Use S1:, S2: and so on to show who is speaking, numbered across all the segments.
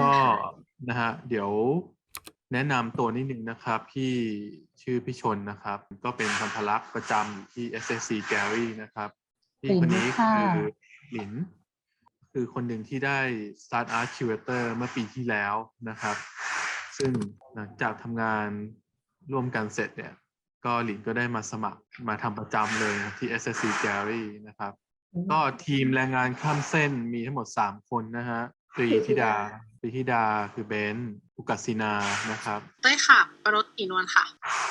S1: ก็นะฮะเดี๋ยวแนะนำตัวนิดนึงนะครับ พี่ชื่อพี่ชนนะครับ ก็เป็นพันธลักษณ์ประจำอยู่ที่ SSC Gallery นะครับพี่คนนี้
S2: หลินค่ะ
S1: คือหลิน คือคนหนึ่งที่ได้ Start Art Curator เมื่อปีที่แล้วนะครับ ซึ่งหลังจากทำงานร่วมกันเสร็จเนี่ย ก็หลินก็ได้มาสมัครมาทำประจำเลยนะที่ SSC Gallery นะครับ ก็ทีมแรงงานข้ามเส้นมีทั้งหมด 3 คนนะฮะ ตรีธิดาตรีธิดาคือเบนซ์อุกัสซินานะครับ
S3: เต้ยค่ะประรถอีนวลค่ะ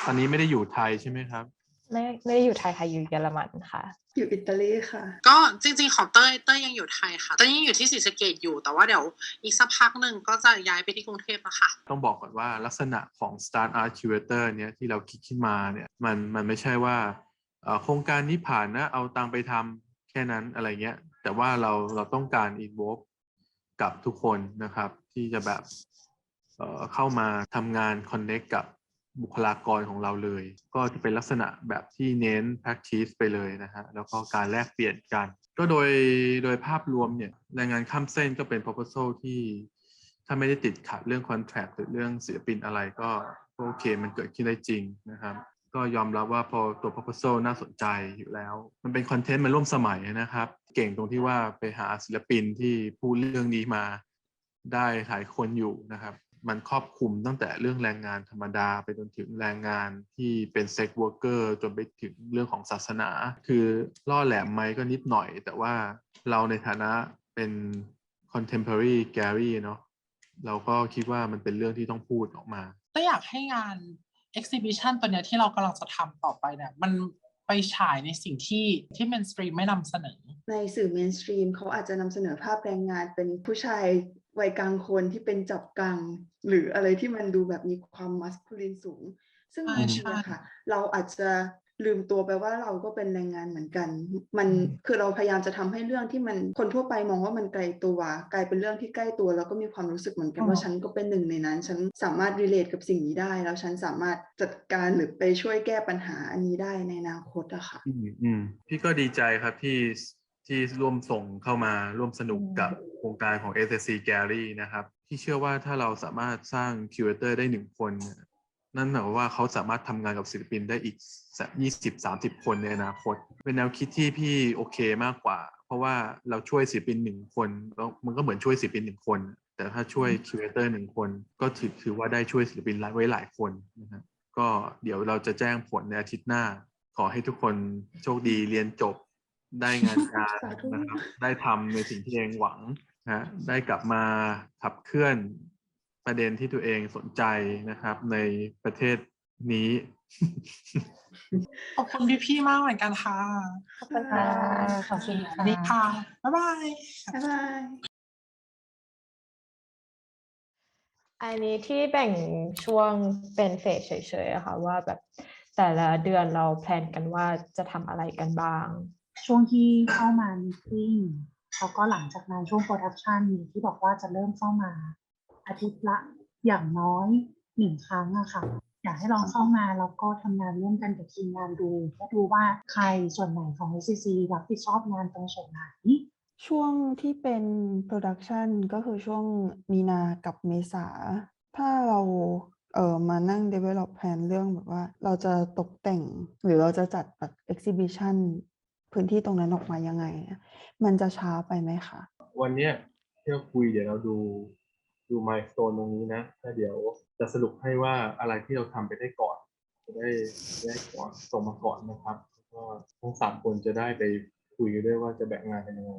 S1: ตอนนี้ไม่ได้อยู่ไทยใช่ไหมครับ
S2: ไม่ไม่ได้อยู่ไทยค่ะอยู่เยอรมันค่ะ
S4: อยู่อิตาลีค่ะ
S3: ก็จริงๆของเต้ยเต้ยยังอยู่ไทยค่ะเต้ยยังอยู่ที่ศรีสะเกดอยู่แต่ว่าเดี๋ยวอีกสักพักหนึ่งก็จะย้ายไปที่กรุงเทพแล้วค่ะ
S1: ต้องบอกก่อนว่าลักษณะของ Start Art Curator เนี่ยที่เราคิดขึ้นมาเนี่ยมันมันไม่ใช่ว่าเอ่อโครงการนี้ผ่านนะเอาตังค์ไปทำแค่นั้นอะไรเงี้ยแต่ว่าเราเราต้องการ involve กับทุกคนนะครับ ที่จะแบบเเข้ามาทำงาน connect กับบุคลากรของเราเลย ก็จะเป็นลักษณะแบบที่เน้น practice ไปเลยนะฮะแล้วก็การแลกเปลี่ยนกัน ก็โดยโดยภาพรวมเนี่ยแรงงานข้ามเส้นก็เป็น proposal ที่ถ้าไม่ได้ติดขัดเรื่อง contract หรือเรื่องศิลปินอะไรก็ก็โอเคมันเกิดขึ้นได้จริงนะครับก็ยอมรับว่าพอตัว proposal น่าสนใจอยู่แล้ว มันเป็นคอนเทนต์มันร่วมสมัยนะครับ เก่งตรงที่ว่าไปหาศิลปินที่พูดเรื่องนี้มาได้หลายคนอยู่นะครับ มันครอบคลุมตั้งแต่เรื่องแรงงานธรรมดา ไปจนถึงแรงงานที่เป็นเซ็กวอร์เกอร์จนไปถึงเรื่องของศาสนา คือล่อแหลมไหมก็นิดหน่อย แต่ว่าเราในฐานะเป็น contemporary gallery เนาะเราก็คิดว่ามันเป็นเรื่องที่ต้องพูดออกมา
S5: ก็อยากให้งาน exhibition ตัวเนี้ยที่เรากำลังจะทำต่อไปเนี่ยมัน ฉายในสิ่งที่ที่ mainstream ไม่นำเสนอ
S4: ในสื่อเมนสตรีมเขาอาจจะนำเสนอภาพแรงงานเป็นผู้ชายวัยกลางคนที่เป็นจับกัง หรืออะไรที่มันดูแบบมีความมัสคูลินสูง ซึ่ง
S5: ใช่
S4: จริง
S5: ใช่
S4: ๆอะค่ะ เราอาจจะ ลืมตัวไปว่าเราก็เป็นแรงงานเหมือนกัน มัน
S5: อืม
S4: คือเราพยายามจะทำให้เรื่องที่มันคนทั่วไปมองว่ามันไกลตัวกลายเป็นเรื่องที่ใกล้ตัวแล้วก็มีความรู้สึกเหมือนกันว่าฉันก็เป็นหนึ่งในนั้น ฉันสามารถรีเลทกับสิ่งนี้ได้ แล้วฉันสามารถจัดการหรือไปช่วยแก้ปัญหาอันนี้ได้ในอนาคตอะค่ะ
S1: อืมอืมพี่ก็ดีใจครับที่ที่ร่วมส่งเข้ามาร่วมสนุกกับโครงการของ SSC Gallery นะครับพี่เชื่อว่าถ้าเราสามารถสร้างคิวเตอร์ได้หนึ่งคนเนี่ยนั่นหมายความว่าเขาสามารถทำงานกับศิลปินได้อีกสัก ยี่สิบสามสิบคนในอนาคต เป็นแนวคิดที่พี่โอเคมากกว่า เพราะว่าเราช่วยศิลปินหนึ่งคนแล้วมันก็เหมือนช่วยศิลปินหนึ่งคน แต่ถ้าช่วยคิวเตอร์หนึ่งคน ก็ถือถือว่าได้ช่วยศิลปินไว้หลายคนนะฮะก็เดี๋ยวเราจะแจ้งผลในอาทิตย์หน้า ขอให้ทุกคนโชคดีเรียนจบได้งานการ
S4: สาธุ
S1: นะครับได้ทำในสิ่งที่ตัวเองหวังนะฮะได้กลับมาขับเคลื่อนประเด็นที่ตัวเองสนใจนะครับ ในประเทศนี้
S5: ขอบคุณพี่ๆมากเหมือนกันค่ะ
S2: ขอบคุณค่ะขอบคุณ
S5: สวัสดีค่ะ บ๊ายบาย
S4: บ๊ายบาย
S2: อันนี้ที่แบ่งช่วงเป็นเฟสเฉยๆอะค่ะว่าแบบแต่ละเดือนเราแพลนกันว่าจะทำอะไรกันบ้าง
S6: ช่วงที่เข้ามามีติ้งแล้วก็หลังจากนั้นช่วงโปรดักชันที่บอกว่าจะเริ่มเข้ามาอาทิตย์ละอย่างน้อยหนึ่งครั้งอะค่ะ อยากให้ลองเข้ามาแล้วก็ทำงานร่วมกันกับทีมงานดูและดูว่าใครส่วนไหนของ SCC รับผิดชอบงานตรงส่วนไหน
S7: ช่วงที่เป็นโปรดักชันก็คือช่วงมีนากับเมษา ถ้าเราเออมานั่ง develop plan เรื่องแบบว่าเราจะตกแต่งหรือเราจะจัดแบบ exhibition พื้นที่ตรงนั้นออกมายังไงอะมันจะช้าไปไหมคะ
S1: วันเนี้ยที่เราคุยเดี๋ยวเราดู ดูมายส o n e ตรงนี้นะแล้วเดี๋ยวจะสรุปให้ว่าอะไรที่เราทำไปได้ก่อนจะได้ได้ก่อนส่งมาก่อนนะครับแล้วก็ทั้งสามคนจะได้ไปคุยด้วยว่าจะแบ่งงานกันยังไง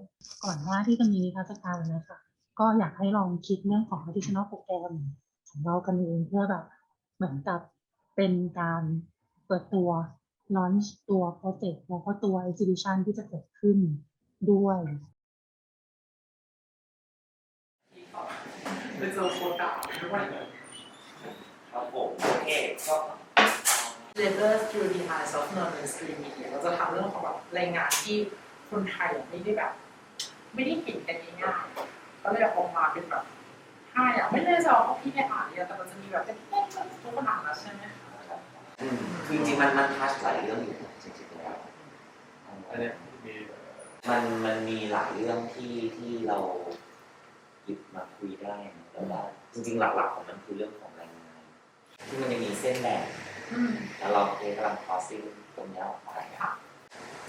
S6: ก่อนหน้าที่จะมีนิทรรศการนะคะก็อยากให้ลองคิดเรื่องของ additional program ของเรากันเองเพื่อแบบเหมือนกับเป็นการเปิดตัว launch ตัวโปรเจกต์แล้วก็ตัว exhibition ที่จะเกิดขึ้นด้วย
S5: ไปเจอโคตาด้วย
S8: ครับผมโอเคก็
S5: เลเ e อร์ through the eyes of non-mainstream media เราจะทำเรื่องของแบบรายงานที่คนไทยไม่ได้แบบ ไม่ได้เห็นกันง่ายๆก็เลยออกมาเป็นแบบห้าอย่างไม่แน่ใจว่าพี่ได้อ่านหรือยังแต่มันจะมีแบบเป็นเต้นๆทุกคนอ่านแล้วใช่ไหมคะ
S8: อืมคือจริงๆมันมันทัชหลายเรื่องอยู่จริงๆแล้ว
S1: อันเนี้ยมี
S8: มันมันมีหลายเรื่องที่ที่เราหยิบมาคุยได้นะ แต่ว่าจริงๆหลักๆของมันคือเรื่องของแรงงานที่มันจะมีเส้นแบ่ง
S5: อืม
S8: แล้วเราเองกำลัง crossing ตรงนี้ออกไป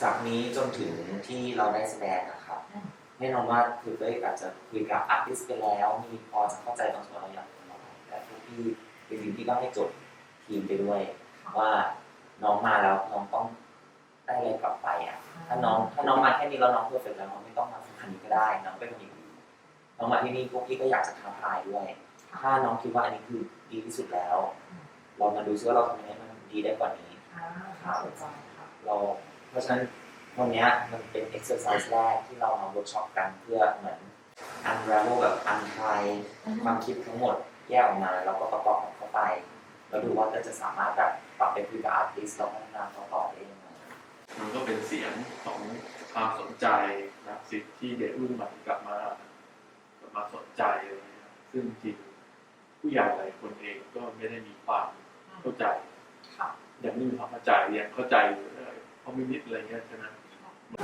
S8: จากนี้จนถึงที่เราได้แสดงนะครับ
S5: อืม
S8: แน่นอนว่าคือเต้ยอาจจะคุยกับอาร์ติสไปแล้ว มีพอจะเข้าใจบางส่วนบางอย่างแต่ทุกที่จริงๆที่ก็ให้จดทีมไปด้วย ว่าน้องมาแล้วน้องต้องได้อะไรกลับไปอะถ้าน้องถ้าน้องมาแค่นี้แล้วน้องเพอร์เฟกต์แล้วน้องไม่ต้องมาฝึกอันนี้ก็ได้น้องเป็นคนอื่น น้องมาที่นี่พวกพี่ก็อยากจะท้าทายด้วย ถ้าน้องคิดว่าอันนี้คือดีที่สุดแล้ว เรามาดูซิว่าเราทำยังไงให้มันดีได้กว่านี้
S5: อ่าน่าสนใจค่ะ
S8: เราเพราะฉะนั้นวันเนี้ยมันเป็น exercise แรกที่เรามาเวิร์กช็อปกันเพื่อเหมือน unravel แบบ unclay ความคิดทั้งหมดแยกออกมาแล้วก็ประกอบกันเข้าไปแล้วดูว่าเราจะสามารถแบบปรับเป็นคุยกับ artist แล้วพัฒนาเขาต่อได้ยังไง
S1: มันก็เป็นเสียงของความสนใจนะสิทธิ์ที่เด็กรุ่นใหม่กลับมากลับมาสนใจอะไรเงี้ย ซึ่งจริงผู้ใหญ่หลายคนเองก็ไม่ได้มีความเข้าใจ
S5: ค่ะ
S1: ยังไม่มีความเข้าใจยังเข้าใจคอมมิวนิสต์อะไรเงี้ยใช่ไหม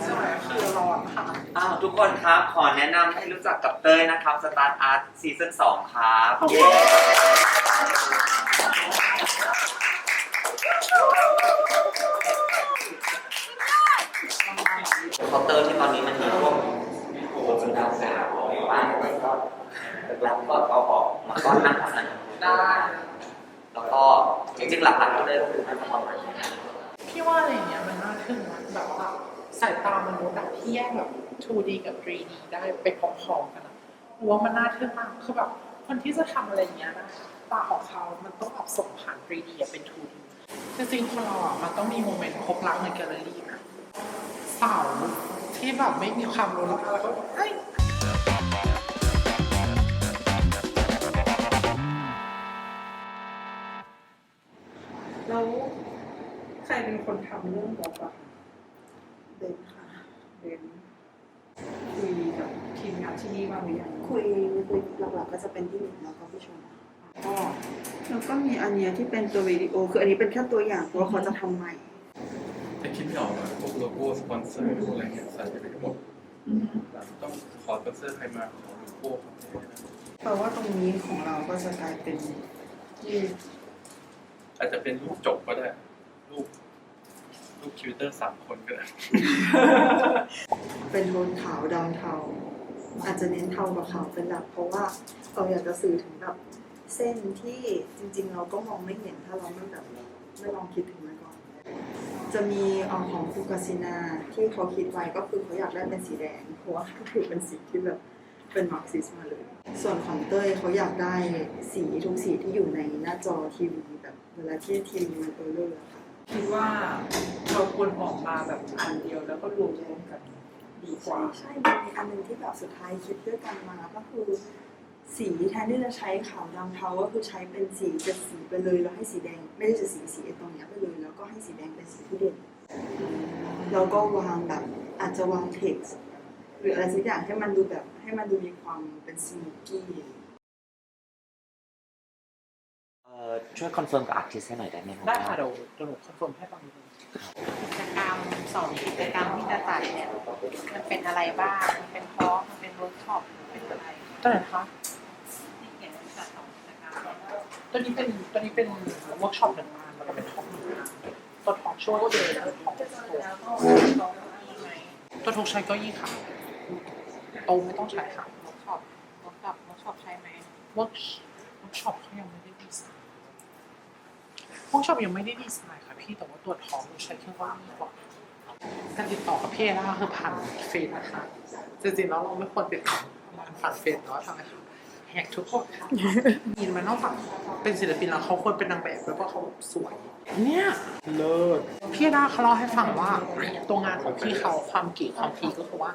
S5: ใช่คือร้อนค่ะ
S8: อ้าวทุกคนครับ ขอแนะนำให้รู้จักกับเต้ยนะครับ Start Art Season 2ครับเย้เคาน์เตอร์ที่ตอนนี้มันมีพวกคนสุดาสาวบ้างแล้วก็ แล้วก็เอาออกมาก้อนหน้าน
S5: ได้
S8: แล้วก็จริงๆหลักๆก็เลยคือมันประมาณนี้
S5: พี่ว่าอะไรเงี้ยมันน่าทึ่งนะแบบว่าสายตามนุษย์อะที่แยกแบบ 2D กับ 3D ได้ไปพร้อมๆกันอะว่ามันน่าทึ่งมากคือแบบคนที่จะทำอะไรเงี้ยนะตาของเขา มันต้องแบบส่งผ่าน 3D เป็น 2D จริงๆคนเราอะมันต้องมีโมเมนต์พบรักในแกลเลอรี่นะสาวที่แบบไม่มีความรู้แล้วก็แบบเฮ้ย ครเป็นคนทำเรื่องบล็อกอะ
S4: เบนค่ะ
S5: เบนคุยกับทีมงานที่นี่บ้างหรือยัง
S4: คุยคุยหลักๆก็จะเป็นที่หนึ่งแล้วก็พี่ชมก็แล้วก็มีอันเนี้ยที่เป็นตัววิดีโอ คืออันนี้เป็นแค่ตัวอย่างเพราะว่าเขาจะทำใหม่
S1: แต่คิดไม่ออกอะพวกโลโก้สปอนเซอร์พวกอะไรเงี้ยใส่ไปทั้งหมดต้องขอสปอนเซอร์ใครมาขอโลโก้ของเธอนะ
S4: แปลว่าตรงนี้ของเราก็จะกลายเป็นที่
S1: อาจจะเป็นรูปจบก็ได้รูป รูปคิวเตอร์สามคนก็ได้
S4: เป็นโทนขาวดำเทา อาจจะเน้นเทากับขาวเป็นหลักเพราะว่าเราอยากจะสื่อถึงแบบเส้นที่จริง ๆ เราก็มองไม่เห็นถ้าเราไม่แบบไม่ลองคิดถึงมันก่อน จะมีอของฟูกาซินาที่เขาคิดไว้ก็คือเขาอยากได้เป็นสีแดงเพราะว่าก็คือเป็นสีที่แบบเป็นมาร์กซิสมาเลย ส่วนของเต้ยเขาอยากได้สีทุกสีที่อยู่ในหน้าจอทีวีแบบเวลาที่ทีวีมันเออร์เลอร์อค่ะ
S5: คิดว่าเราควรออกมาแบบอันเดียวแล้วก็รวมรวมกันดีกว่า
S4: ใช่มันมีอันหนึ่งที่แบบสุดท้ายคิดด้วยกันมาก็คือ สีแทนที่จะใช้ขาวดำเทาก็คือใช้เป็นสีเจ็ดสีไปเลยแล้วให้สีแดงไม่ได้จะสีสีตรงเนี้ยไปเลยแล้วก็ให้สีแดงเป็นสีที่เด่นแล้วก็วางแบบอาจจะวางเท็กซ์หรืออะไรสักอย่างให้มันดูแบบให้มันดูมีความเป็นสมูทกี้
S8: ช่วยคอนเฟิร์มกับ artist ให้หน่อยได้ไหมครับ
S5: ได้ค่ะเดี๋ยวเดี๋ยวหนูคอนเฟิร์มให้ฟังนิดนึง
S9: กิจกรรมสองกิจกรรมที่จะจัดเนี่ยมันเป็นอะไรบ้าง มันเป็นทอล์กมันเป็นเวิร์กช็อปมันเป็นอะไร
S5: ตัวไหนคะ
S9: ที่เขียนจัดสองกิจกรรม
S5: ตัวนี้เป็นตัวนี้เป็นเวิร์กช็อปหนึ่งงานแล้วก็เป็นทอล์กหนึ่งงานตัวทอล์กช่วยก็เลยตัวทอล์ก
S9: แล้วก็องมีไหม
S5: ตัวทอล์กใช้เก็ยี่ค่ะโตไม่ต้องใช้ค่ะ
S9: เวิร์กช็อปเวิร์กช็อปเวิร์กช็อปใช่ไหม
S5: เวิร์กเวิร์กช็อปเขายังไม่ได้ เวิร์กช็อปยังไม่ได้ดีไซน์ค่ะพี่แต่ว่าตัวทอล์กใช้เครื่องเก็ยี่ก่อนการติดต่อกับพี่นะคะคือผ่านเฟซนะคะจริงๆแล้วเราไม่ควรติดต่อผ่านเฟซแต่ว่าทำไมคะแหกทุกคนค่ะมีมันนอกจากเป็นศิลปินแล้วเขาควรเป็นนางแบบด้วยเพราะเขาสวย เนี่ยเลิศพี่ดาเขาเล่าให้ฟังว่าตัวงานของพี่เขาความเก๋ความพีคก็คือว่า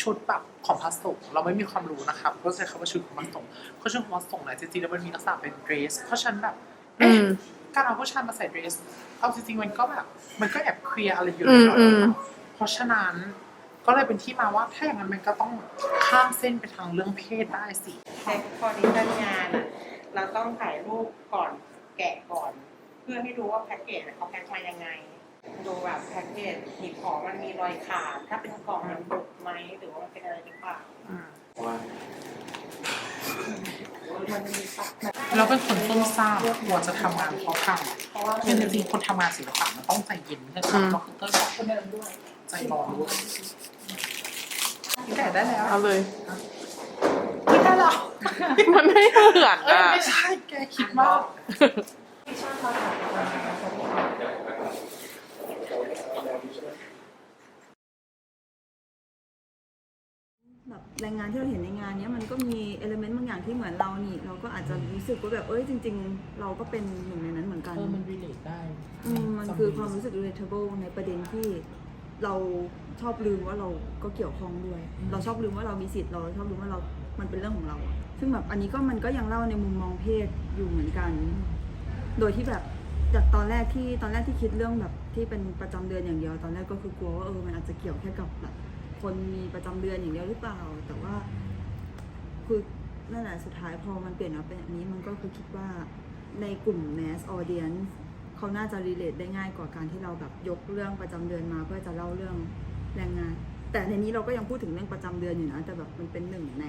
S5: ชุดแบบของพระสงฆ์เราไม่มีความรู้นะครับก็ใช้คำว่าชุดของพระสงฆ์เพราะชุดของพระสงฆ์เนี่ยจริงๆแล้วมันมีลักษณะเป็นเดรสเพราะฉะนันแบบเอ๊ะ การเอาผู้ชายมาใส่เดรส เอาจริงๆมันก็แบบ มันก็แอบเคลียร์อะไรอยู่หน่อยๆเพราะฉะนั้นก็เลยเป็นที่มาว่าถ้าอย่างนั้นมันก็ต้องข้ามเส้นไปทางเรื่องเพศได้สิ
S9: เช็คคอร์ดิชันงานอะเราต้องถ่ายรูปก่อนแกะก่อน เพื่อให้ดูว่าแพ็กเกจเขาแพ็คมายังไง ดูแบบแพ็กเกจหีบของมันมีรอยขาด ถ้าเป็นกล่องมันบุกไหมหรือว่ามันเป็นอะไรหรือเปล่า
S1: ว่า
S5: เราเป็นคนซุ่มซ่ามกลัวจะทำงานเพราะทำคือจริงๆคนทำงานศิลปะมันต้องใจเย็นไม่ใช่ค่ะก็คือเต้ยบอกใจร้อนด้วยแกะได้แล้ว
S3: เอาเลย
S5: ไม่ได้หรอก
S3: มันไม่เหมือน
S5: เอ้ย
S3: อะ
S5: ไม่ใช่แกคิดมาก
S10: แบบ แรงงานที่เราเห็นในงานเนี้ยมันก็มีเอลเมนต์บางอย่างที่เหมือนเรานี่ เราก็อาจจะรู้สึกว่าแบบเอ้ยจริง ๆ เราก็เป็นหนึ่งในนั้นเหมือนกัน
S5: เออมันรีเลทได้
S10: อืมมันคือความรู้สึก relatable ในประเด็นที่เราชอบลืมว่าเราก็เกี่ยวข้องด้วย เราชอบลืมว่าเรามีสิทธิ์เราชอบลืมว่าเรา มันเป็นเรื่องของเราอะซึ่งแบบอันนี้ก็มันก็ยังเล่าในมุมมองเพศอยู่เหมือนกัน โดยที่แบบจากตอนแรกที่ตอนแรกที่คิดเรื่องแบบที่เป็นประจำเดือนอย่างเดียวตอนแรกก็คือกลัวว่าเออมันอาจจะเกี่ยวแค่กับแบบ คนมีประจำเดือนอย่างเดียวหรือเปล่า แต่ว่าคือนั่นแหละสุดท้ายพอมันเปลี่ยนมาเป็นอันนี้มันก็คือคิดว่าในกลุ่ม mass audience เขาน่าจะ relate ได้ง่ายกว่าการที่เราแบบยกเรื่องประจำเดือนมาเพื่อจะเล่าเรื่องแรงงาน แต่ในนี้เราก็ยังพูดถึงเรื่องประจำเดือนอยู่นะแต่แบบมันเป็นหนึ่งใน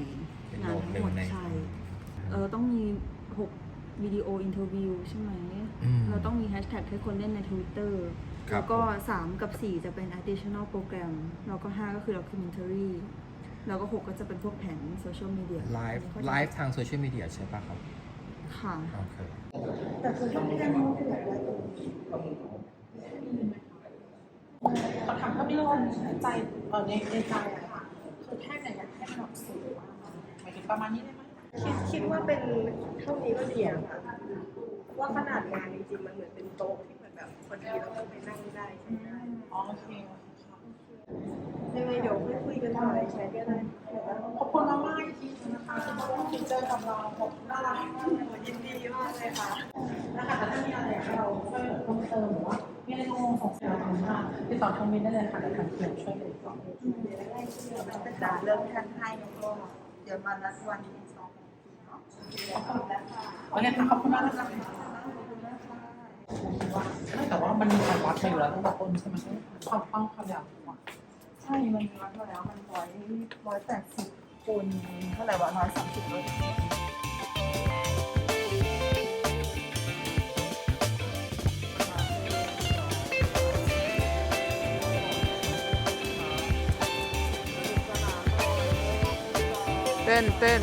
S10: งานทั้งหมดใช่เออต้องมีหกวิดีโออินเทอร์วิวใช่ไหมเราต้องมีแฮชแท็กให้คนเล่นใน Twitter แล้วก็3กับ 4 จะเป็น additional program แล้วก็ 5 ก็คือ documentary แล้วก็ 6 ก็จะเป็นพวกแผนโซเชียลมีเดีย
S11: ไลฟ์ไลฟ์ทางโซเชียลมีเดียใช่ปะครับ
S10: ค่ะ
S11: โอเค
S10: แต่คือต้องแค่นู้นคือแบบว่า
S5: คำถามถ้าไม่ลงใจเออในในใจอะค่ะคือแค่ไหนอยากให้มันออกสื่อว่าหมายถึงประมาณนี้ได้ไหม
S9: คิดคิดว่าเป็นเท่านี้ก็ดีอะค่ะว่าขนาดงานจริงๆมันเหมือนเป็นโต๊ะที่ เหมือนแบบคนเดียวก็ไปนั่งได้ใช้ได้
S5: อ๋อโอเค
S9: ยังไงเดี๋ยวค่คุยกันหน่อยใช้ก็ได้
S5: ขอบคุณมากๆที่นะคะที่เจอกับเราขอบคุณน่ารักมากเลย
S9: ยินดีมากเลยค่ะ
S5: นะคะถ้ามีอะไรเราช่วยเพิ่มเติมหรือว่ามีอะไรงงสงสัยอะไรมากติดต่อทางมินได้เลยค่ะเดี๋ยวทางเขียนช่วยเหลือต่อ
S10: จะจ่ายเริ่มแทนให้แล้วก็เดี๋ยวมานัดวันที่สองเนาะ
S5: ขอบคุณนะคะโอเคค่ะขอบคุณมากนะคะ ไม่แต่ว่ามันมีการวัดมาอยู่แล้วตั้งแต่ต้นใช่ไหมความกว้างความยาวของ
S10: ใช่ มันมีวัดมาแล้วมันร้อยร้อยแปดสิบคูณเท่าไหร่วะร้อยสามสิบเลย
S3: เต้นเต้น